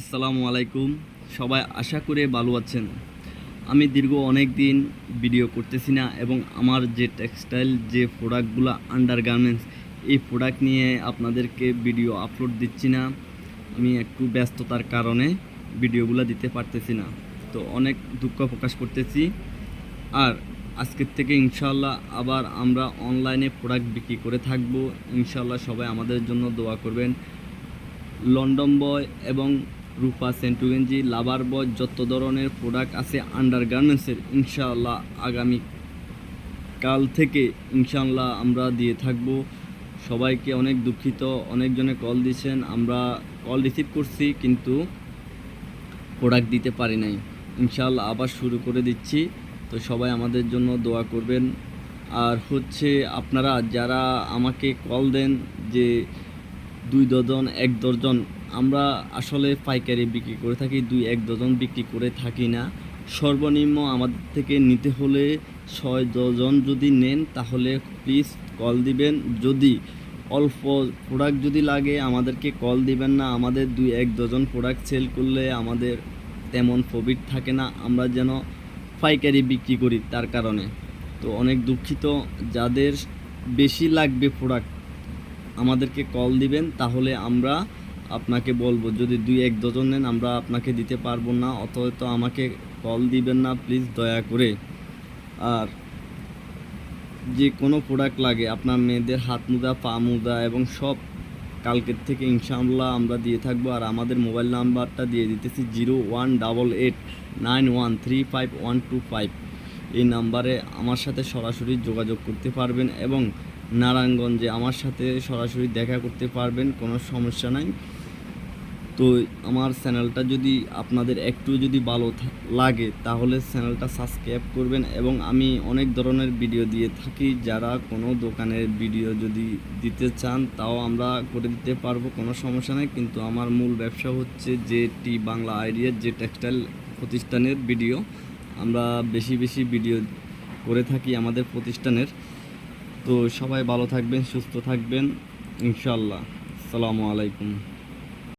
আসসালামু আলাইকুম। সবাই আশা করে ভালো আছেন। আমি দীর্ঘ অনেক দিন ভিডিও করতেছি না এবং আমার যে টেক্সটাইল যে প্রোডাক্টগুলো আন্ডার গার্মেন্টস এই প্রোডাক্ট নিয়ে আপনাদেরকে ভিডিও আপলোড দিচ্ছি না। আমি একটু ব্যস্ততার কারণে ভিডিওগুলো দিতে পারতেছি না। তো অনেক দুঃখ প্রকাশ করতেছি। আর আজকের থেকে ইনশাল্লাহ আবার আমরা অনলাইনে প্রোডাক্ট বিক্রি করে থাকব। ইনশাল্লাহ সবাই আমাদের জন্য দোয়া করবেন। লন্ডন বয় এবং রূপা সেন্টুগেঞ্জি লাভার বয়, যত ধরনের প্রোডাক্ট আছে আন্ডার গার্মেন্টসের ইনশাআল্লাহ আগামী কাল থেকে ইনশাআল্লাহ আমরা দিয়ে থাকব। সবাইকে অনেক দুঃখিত, অনেকজনে কল দিয়েছেন, আমরা কল রিসিভ করছি কিন্তু প্রোডাক্ট দিতে পারি নাই। ইনশাআল্লাহ আবার শুরু করে দিচ্ছি। তো সবাই আমাদের জন্য দোয়া করবেন। আর হচ্ছে আপনারা যারা আমাকে কল দেন যে দুই ডজন এক ডজন আমরা আসলে পাইকারি বিক্রি করে থাকি, দুই এক ডজন বিক্রি করে থাকি না। সর্বনিম্ন আমাদের থেকে নিতে হলে ছয় ডজন যদি নেন, তাহলে প্লিজ কল দিবেন। যদি অল্প প্রোডাক্ট যদি লাগে, আমাদেরকে কল দিবেন না। আমাদের দুই এক ডজন প্রোডাক্ট সেল করলে আমাদের তেমন প্রফিট থাকে না। আমরা যেন পাইকারি বিক্রি করি তার কারণে। তো অনেক দুঃখিত। যাদের বেশি লাগবে প্রোডাক্ট আমাদেরকে কল দিবেন। তাহলে আমরা আপনাকে বলব, যদি দুই এক ডজন নেন, আমরা আপনাকে দিতে পারব না অথচ আমাকে কল দিবেন না, প্লিজ দয়া করে। আর যে কোনো প্রোডাক্ট লাগে, আপনার মেয়েদের হাত মুদা, পা মুদা এবং সব, কালকের থেকে ইনশাআল্লাহ আমরা দিয়ে থাকব। আর আমাদের মোবাইল নাম্বারটা দিয়ে দিতেছি zero one double eight nine one three five one two five. এই নাম্বারে আমার সাথে সরাসরি যোগাযোগ করতে পারবেন এবং নারায়ণগঞ্জে আমার সাথে সরাসরি দেখা করতে পারবেন, কোনো সমস্যা নাই। তো আমার চ্যানেলটা যদি আপনাদের একটু যদি ভালো লাগে, তাহলে চ্যানেলটা সাবস্ক্রাইব করবেন এবং আমি অনেক ধরনের ভিডিও দিয়ে থাকি। যারা কোনো দোকানের ভিডিও যদি দিতে চান, তাও আমরা করে দিতে পারব, কোনো সমস্যা নেই। কিন্তু আমার মূল ব্যবসা হচ্ছে যে টি বাংলা আইডিয়ার যে টেক্সটাইল প্রতিষ্ঠানের ভিডিও। আমরা বেশি বেশি ভিডিও করে থাকি আমাদের প্রতিষ্ঠানের। তো সবাই ভালো থাকবেন, সুস্থ থাকবেন। ইনশাল্লাহ আসসালামু আলাইকুম।